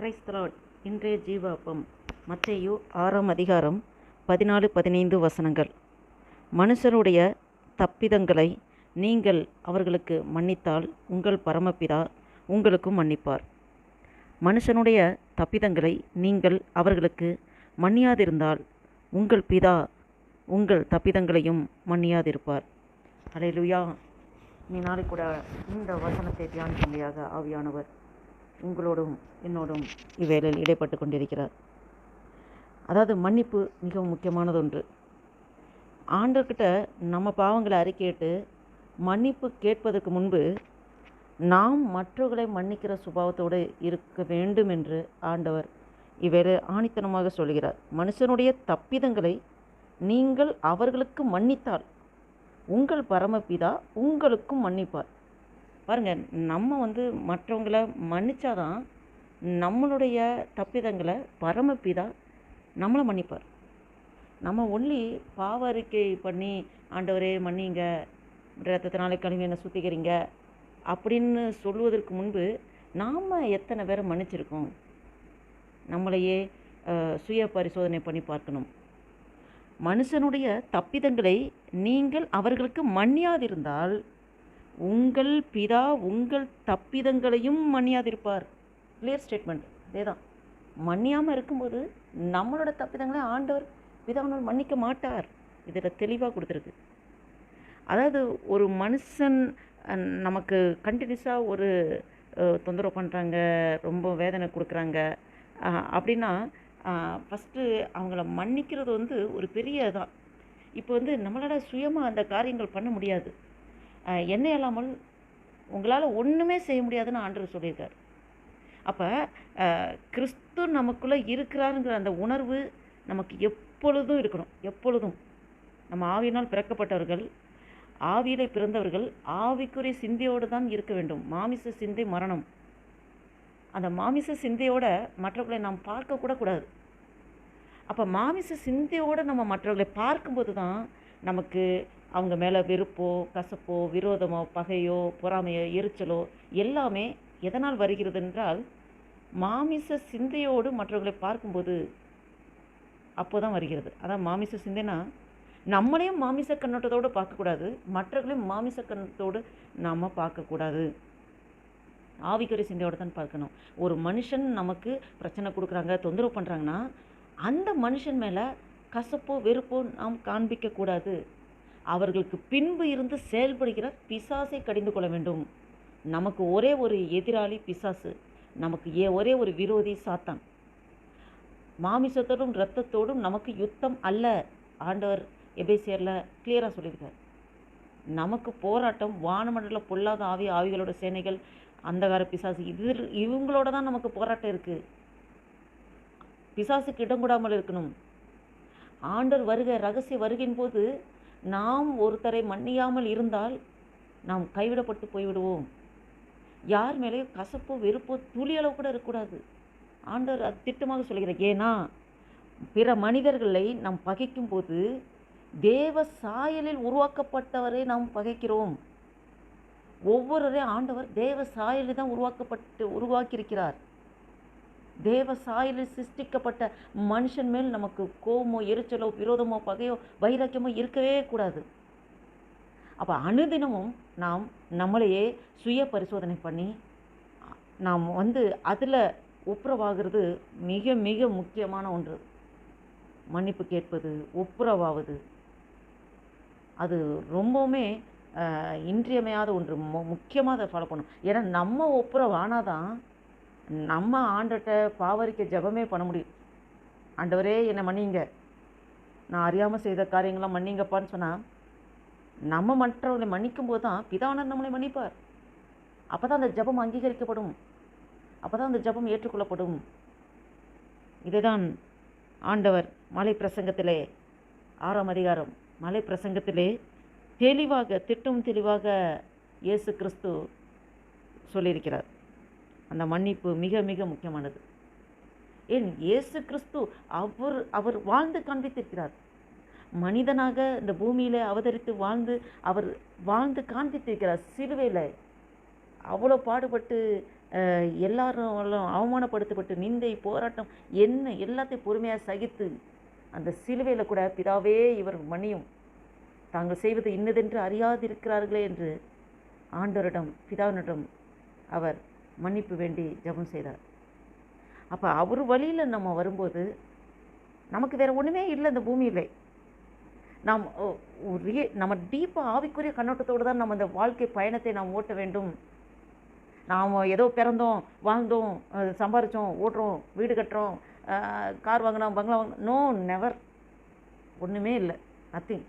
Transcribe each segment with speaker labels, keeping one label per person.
Speaker 1: கிரைஸ்தலாட் இன்றைய ஜீவாப்பம் அப்பம் ஆறாம் அதிகாரம் பதினாலு பதினைந்து வசனங்கள். மனுஷருடைய தப்பிதங்களை நீங்கள் அவர்களுக்கு மன்னித்தால் உங்கள் பரமபிதா உங்களுக்கும் மன்னிப்பார். மனுஷனுடைய தப்பிதங்களை நீங்கள் அவர்களுக்கு மன்னியாதிருந்தால் உங்கள் பிதா உங்கள் தப்பிதங்களையும் மன்னியாதிருப்பார். அலையிலுயா நீ நாளை கூட இந்த வசனத்தை தியானிக்கும்படியாக ஆவியானவர் உங்களோடும் என்னோடும் இவ்வேளையில் இடைப்பட்டு கொண்டிருக்கிறார். அதாவது மன்னிப்பு மிகவும் முக்கியமானது ஒன்று ஆண்டவர்கிட்ட நம்ம பாவங்களை அறிக்கையிட்டு மன்னிப்பு கேட்பதற்கு முன்பு நாம் மற்றவர்களை மன்னிக்கிற சுபாவத்தோடு இருக்க வேண்டும் என்று ஆண்டவர் இவ்வேறு ஆணித்தனமாக சொல்கிறார். மனுஷனுடைய தப்பிதங்களை நீங்கள் அவர்களுக்கு மன்னித்தால் உங்கள் பரமபிதா உங்களுக்கும் மன்னிப்பார். பாருங்கள் நம்ம வந்து மற்றவங்களை மன்னிச்சாதான் நம்மளுடைய தப்பிதங்களை பரமபிதா நம்மளை மன்னிப்பார். நம்ம ஒன்லி பாவ அறிக்கை பண்ணி ஆண்டவரே மன்னிங்க. ரத்தத்தினாலே கழுவி என்னை சுத்திக்கிறீங்க அப்படின்னு சொல்லுவதற்கு முன்பு நாம் எத்தனை பேரை மன்னிச்சிருக்கோம்? நம்மளையே சுய பரிசோதனை பண்ணி பார்க்கணும். மனுஷனுடைய தப்பிதங்களை நீங்கள் அவர்களுக்கு மன்னியாதிருந்தால் உங்கள் பிதா உங்கள் தப்பிதங்களையும் மன்னியாதிருப்பார். கிளியர் ஸ்டேட்மெண்ட் அதே தான் மன்னியாமல் இருக்கும்போது நம்மளோட தப்பிதங்களை ஆண்டவர் பிதாவினால் மன்னிக்க மாட்டார். இதில் தெளிவாக கொடுத்துருக்கு. அதாவது ஒரு மனுஷன் நமக்கு கண்டினியூஸாக ஒரு தொந்தரவு பண்ணுறாங்க ரொம்ப வேதனை கொடுக்குறாங்க அப்படின்னா ஃபஸ்ட்டு அவங்கள மன்னிக்கிறது வந்து ஒரு பெரிய இதான் இப்போ வந்து நம்மளால் சுயமாக அந்த காரியங்கள் பண்ண முடியாது. என்ன இல்லாமல் உங்களால் ஒன்றுமே செய்ய முடியாதுன்னு ஆண்டவர் சொல்லியிருக்கார். அப்போ கிறிஸ்து நமக்குள்ளே இருக்கிறாருங்கிற அந்த உணர்வு நமக்கு எப்பொழுதும் இருக்கணும். எப்பொழுதும். நம்ம ஆவியினால் பிறக்கப்பட்டவர்கள் ஆவியிலே பிறந்தவர்கள் ஆவிக்குரிய சிந்தையோடு தான் இருக்க வேண்டும். மாமிச சிந்தை மரணம். அந்த மாமிச சிந்தையோட மற்றவர்களை நாம் பார்க்க கூட கூடாது. அப்போ மாமிச சிந்தையோடு நம்ம மற்றவர்களை பார்க்கும்போது தான் நமக்கு அவங்க மேலே வெறுப்போ கசப்போ விரோதமோ பகையோ பொறாமையோ எரிச்சலோ எல்லாமே எதனால் வருகிறது என்றால் மாமிச சிந்தையோடு மற்றவர்களை பார்க்கும்போது அப்போ தான் வருகிறது. அதான் மாமிச சிந்தைனா நம்மளையும் மாமிச கண்ணோட்டத்தோடு பார்க்கக்கூடாது மற்றவர்களையும் மாமிச கண்ணோட்டத்தோடு நாம் பார்க்கக்கூடாது. ஆவிக்குறை சிந்தையோடு தான் பார்க்கணும். ஒரு மனுஷன் நமக்கு பிரச்சனை கொடுக்குறாங்க தொந்தரவு பண்ணுறாங்கன்னா அந்த மனுஷன் மேலே கசப்போ வெறுப்போ நாம் காண்பிக்கக்கூடாது. அவர்களுக்கு பின்பு இருந்து செயல்படுகிற பிசாசை கடிந்து கொள்ள வேண்டும். நமக்கு ஒரே ஒரு எதிராளி பிசாசு நமக்கு ஏ ஒரே ஒரு விரோதி சாத்தான். மாமிசத்தோடும் இரத்தத்தோடும் நமக்கு யுத்தம் அல்ல. ஆண்டவர் எபேசியரில் கிளியராக சொல்லியிருக்கார். நமக்கு போராட்டம் வானமண்டல பொல்லாத ஆவி ஆவிகளோட சேனைகள் அந்தகார பிசாசு இது இவங்களோட தான் நமக்கு போராட்டம் இருக்குது பிசாசுக்கு இடம் கூடாமல் இருக்கணும். ஆண்டவர் வருகை ரகசிய வருகையின் போது நாம் ஒருத்தரை மன்னியாமல் இருந்தால் நாம் கைவிடப்பட்டு போய்விடுவோம். யார் மேலேயும் கசப்போ வெறுப்போ துளி அளவு கூட இருக்கக்கூடாது. ஆண்டவர் அது திட்டமாக சொல்கிறார். ஏன்னா பிற மனிதர்களை நாம் பகைக்கும் போது தேவ சாயலில் உருவாக்கப்பட்டவரை நாம் பகைக்கிறோம். ஒவ்வொருவரையும் ஆண்டவர் தேவ சாயலில் தான் உருவாக்கப்பட்டு உருவாக்கியிருக்கிறார். தேவ சாயலில் சிருஷ்டிக்கப்பட்ட மனுஷன் மேல் நமக்கு கோபமோ எரிச்சலோ விரோதமோ பகையோ வைராக்கியமோ இருக்கவே கூடாது. அப்போ அனுதினமும் நாம் நம்மளையே சுய பரிசோதனை பண்ணி நாம் வந்து அதில் ஒப்புரவாகிறது மிக மிக முக்கியமான ஒன்று. மன்னிப்பு கேட்பது ஒப்புரவாவது. அது ரொம்பவுமே இன்றியமையாத ஒன்று. மு முக்கியமாக அதை ஃபாலோ பண்ணணும். ஏன்னா நம்ம ஒப்புரவானாதான் தான் நம்ம ஆண்டட்ட பாவரிக்க ஜெபமே பண்ண முடியும். ஆண்டவரே என்னை மன்னிங்க. நான் அறியாமல் செய்த காரியங்களாம் மன்னிங்கப்பான்னு சொன்னால் நம்ம மற்றவர்களை மன்னிக்கும் போது தான் பிதானர் நம்மளை மன்னிப்பார். அப்போ தான் அந்த ஜெபம் அங்கீகரிக்கப்படும். அப்போ தான் அந்த ஜெபம் ஏற்றுக்கொள்ளப்படும். இதுதான் ஆண்டவர் மலை பிரசங்கத்திலே ஆறாம் அதிகாரம் மலை பிரசங்கத்திலே தெளிவாக திட்டம் தெளிவாக இயேசு கிறிஸ்து சொல்லியிருக்கிறார். அந்த மன்னிப்பு மிக மிக முக்கியமானது. ஏன்? இயேசு கிறிஸ்து அவர் அவர் வாழ்ந்து காண்பித்திருக்கிறார். மனிதனாக இந்த பூமியில் அவதரித்து வாழ்ந்து அவர் வாழ்ந்து காண்பித்திருக்கிறார். சிலுவையில் அவ்வளோ பாடுபட்டு எல்லாரும் அவமானப்படுத்தப்பட்டு நிந்தை போராட்டம் என்ன எல்லாத்தையும் பொறுமையாக சகித்து அந்த சிலுவையில் கூட பிதாவே இவர் மன்னியும். தாங்கள் செய்வது இன்னதென்று அறியாதிருக்கிறார்களே என்று ஆண்டவரிடம் பிதாவினிடம் அவர் மன்னிப்பு வேண்டி ஜெபம் செய்தார். அப்போ அவர் வழியில் நம்ம வரும்போது நமக்கு வேறு ஒன்றுமே இல்லை இந்த பூமியில். நாம் ரிய- நம்ம டீப்பாக ஆவிக்குரிய கண்ணோட்டத்தோடு தான் நம்ம இந்த வாழ்க்கை பயணத்தை நாம் ஓட்ட வேண்டும். நாம் ஏதோ பிறந்தோம் வாழ்ந்தோம் சம்பாரித்தோம் சம்பாரிச்சோம் ஓட்டுறோம் வீடு கட்டுறோம் கார் வாங்கினோம் பங்களா வாங்கினோம். நோ நெவர் ஒன்றுமே இல்லை. நத்திங்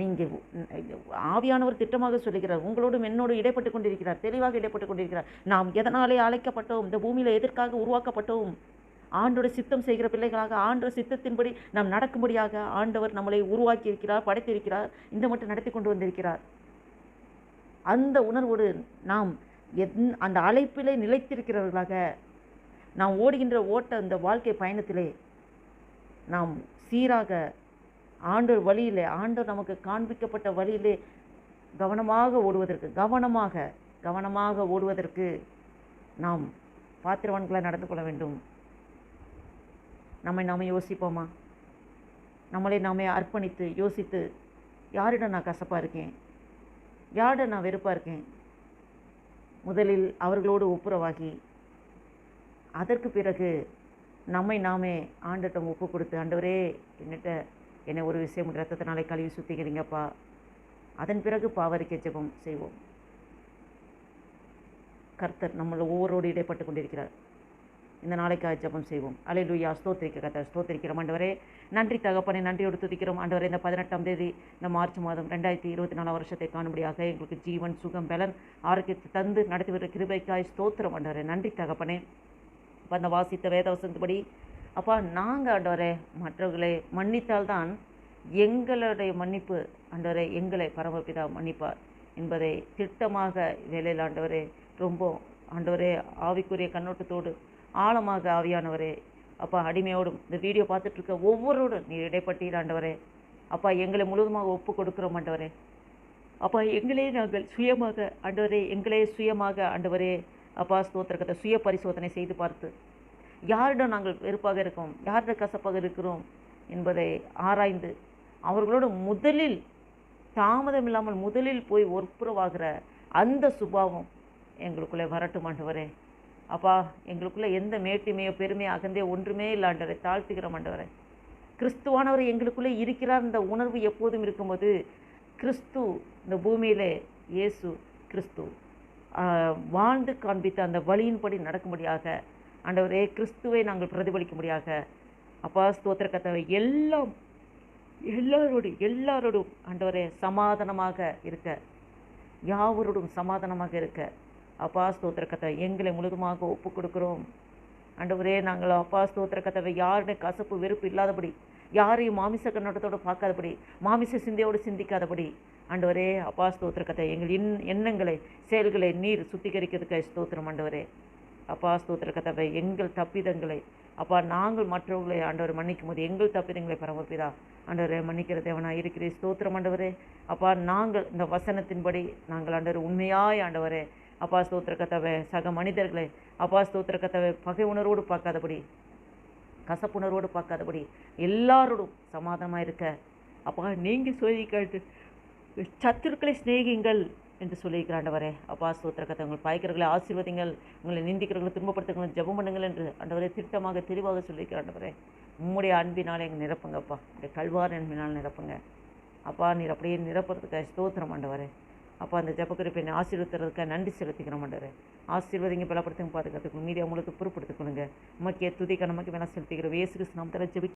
Speaker 1: நீங்கள் ஆவியானவர் திட்டமாக சொல்லுகிறார். உங்களோடும் என்னோடு இடைப்பட்டு கொண்டிருக்கிறார். தெளிவாக இடைப்பட்டு கொண்டிருக்கிறார். நாம் எதனாலே அழைக்கப்பட்டோம்? இந்த பூமியில் எதற்காக உருவாக்கப்பட்டோம்? ஆண்டோட சித்தம் செய்கிற பிள்ளைகளாக ஆண்டோட சித்தத்தின்படி நாம் நடக்கும்படியாக ஆண்டவர் நம்மளை உருவாக்கி இருக்கிறார் படைத்திருக்கிறார் இந்த மட்டும் நடத்தி கொண்டு வந்திருக்கிறார். அந்த உணர்வோடு நாம் என் அந்த அழைப்பிலே நிலைத்திருக்கிறவர்களாக நாம் ஓடுகின்ற ஓட்ட அந்த வாழ்க்கை பயணத்திலே நாம் சீராக ஆண்டவர் வழியிலே ஆண்டவர் நமக்கு காண்பிக்கப்பட்ட வழியிலே கவனமாக ஓடுவதற்கு கவனமாக கவனமாக ஓடுவதற்கு நாம் பாத்திரவான்களாக நடந்து கொள்ள வேண்டும். நம்மை நாம் யோசிப்போமா? நம்மளை நாமே அர்ப்பணித்து யோசித்து யாரிடம் நான் கசப்பாக இருக்கேன்? யாரிடம் நான் வெறுப்பாக இருக்கேன்? முதலில் அவர்களோடு ஒப்புரவாகி அதற்கு பிறகு நம்மை நாமே ஆண்டிடம் ஒப்பு கொடுத்து ஆண்டவரே என்னிட்ட என்னை ஒரு விஷயம் ரத்தத்தினாலே கழுவி சுத்திக்கிறீங்கப்பா. அதன் பிறகு பாவரிக்கை ஜெபம் செய்வோம். கர்த்தர் நம்மளை ஒவ்வொருவோடு இடைப்பட்டு கொண்டிருக்கிறார். இந்த நாளைக்காக ஜெபம் செய்வோம். அலையிலுயா. ஸ்தோத்திரிக்க கர்த்தர் ஸ்தோத்திரிக்கிறோம். ஆண்டவரே நன்றி தகப்பனை நன்றியோடு துதிக்கிறோம் ஆண்டவரே இந்த பதினெட்டாம் தேதி இந்த மார்ச் மாதம் ரெண்டாயிரத்தி இருபத்தி நாலாம் வருஷத்தை காணும்படியாக எங்களுக்கு ஜீவன் சுகம் பலன் ஆரோக்கியத்தை தந்து நடத்தி வருகிற கிருபைக்காய் ஸ்தோத்திரம் ஆண்டவரே. நன்றி தகப்பனே. இப்போ அந்த வாசித்த வேதவசந்தபடி அப்பா நாங்கள் ஆண்டவரே மற்றவர்களை மன்னித்தால்தான் எங்களுடைய மன்னிப்பு. ஆண்டவரே எங்களை பரமபிதா மன்னிப்பார் என்பதை திட்டமாக வேலையில் ஆண்டவரே ரொம்ப ஆண்டவரே ஆவிக்குரிய கண்ணோட்டத்தோடு ஆழமாக ஆவியானவரே அப்பா அடிமையோடும் இந்த வீடியோ பார்த்துட்டு இருக்க நீ இடைப்பட்டீர் ஆண்டவரே. அப்பா எங்களை முழுவதுமாக ஒப்பு கொடுக்குறோம் ஆண்டவரே. அப்பா எங்களே நாங்கள் சுயமாக ஆண்டவரே எங்களே சுயமாக ஆண்டவரே அப்பா ஸ்தோத்திரக்கத்தை சுய பரிசோதனை செய்து பார்த்து யாரிடம் நாங்கள் வெறுப்பாக இருக்கோம்? யாரிடம் கசப்பாக இருக்கிறோம்? என்பதை ஆராய்ந்து அவர்களோடு முதலில் தாமதம் இல்லாமல் முதலில் போய் ஒப்புரவாகிற அந்த சுபாவம் எங்களுக்குள்ளே வரட்டும் ஆண்டவரே. அப்பா எங்களுக்குள்ளே எந்த மேட்டுமையோ பெருமையோ அகந்தே ஒன்றுமே இல்லாண்டரை தாழ்த்துகிற தாழ்த்துகிறோம் ஆண்டவரே. கிறிஸ்துவானவர் எங்களுக்குள்ளே இருக்கிறார் இந்த உணர்வு எப்போதும் இருக்கும்போது கிறிஸ்து இந்த பூமியிலே இயேசு கிறிஸ்து வாழ்ந்து காண்பித்த அந்த வழியின்படி நடக்கும்படியாக ஆண்டவரே கிறிஸ்துவை நாங்கள் பிரதிபலிக்க முடியாத அப்பா ஸ்தோத்திர கத்தவை எல்லாம் எல்லாரோடும் எல்லாரோடும் ஆண்டவரே சமாதானமாக இருக்க. யாவரோடும் சமாதானமாக இருக்க. அப்பா ஸ்தோத்திர கத்தவை எங்களை முழுதுமாக ஒப்பு கொடுக்குறோம் ஆண்டவரே நாங்கள் அப்பா ஸ்தோத்திர கதவை யாருடைய கசப்பு வெறுப்பு இல்லாதபடி யாரையும் மாமிச கண்ணோட்டத்தோடு பார்க்காதபடி மாமிச சிந்தையோடு சிந்திக்காதபடி ஆண்டவரே அப்பா ஸ்தோத்திர கதை எங்கள் இன் எண்ணங்களை செயல்களை நீர் சுத்திகரிக்கிறதுக்கு ஸ்தோத்திரம் ஆண்டவரே. அப்பா ஸ்தோத்திர கதவை எங்கள் தப்பிதங்களை. அப்பா நாங்கள் மற்றவர்களை ஆண்டவர் மன்னிக்கும் போது எங்கள் தப்பிதங்களை பரமப்பிதா ஆண்டவரை மன்னிக்கிற தேவனாக இருக்கிறேன் ஸ்தோத்திரம் ஆண்டவரே. அப்பா நாங்கள் இந்த வசனத்தின்படி நாங்கள் ஆண்டவர் உண்மையாய் ஆண்டவரே. அப்பா ஸ்தோத்திர கதவை சக மனிதர்களை அப்பா ஸ்தோத்திர கதவை பகை உணர்வோடு பார்க்காதபடி கசப்புணர்வோடு பார்க்காதபடி எல்லாரோடும் சமாதானமாக இருக்க. அப்பா நீங்கள் சொல்லி கேட்டு சத்துருக்களை சிநேகிங்கள் என்று சொல்லியிருக்கிறாண்டவரே அப்பா ஸ்தோத்திர கதை உங்கள் பாய்க்கிறவர்களை ஆசீர்வதிங்கள் உங்களை நிந்திக்கிறவர்களை துன்பப்படுத்துங்கள் ஜெபம் பண்ணுங்கள் என்று ஆண்டவரே திட்டமாக தெளிவாக சொல்லியிருக்கிறாண்டவரே உம்முடைய அன்பினால் எங்கள் நிரப்புங்கப்பா இந்த கல்வார் அன்பினால் நிரப்புங்க. அப்பா நீர் அப்படியே நிரப்புறதுக்காக ஸ்தோத்திரம் ஆண்டவரே. அப்பா அந்த ஜெபக்குறிப்பை ஆசீர்வத்துறதுக்காக நன்றி செலுத்திக்கிறோம் ஆண்டவரே. ஆசீர்வதிங்க பலப்படுத்துங்க பாதுகாத்துக்கணும் மீதி அவங்களுக்கு பொறுப்படுத்திக்கொள்ளுங்க உமக்கே துதிக்க நமக்கு வேணால் செலுத்திக்கிறோம். இயேசு கிறிஸ்து தர ஜெபி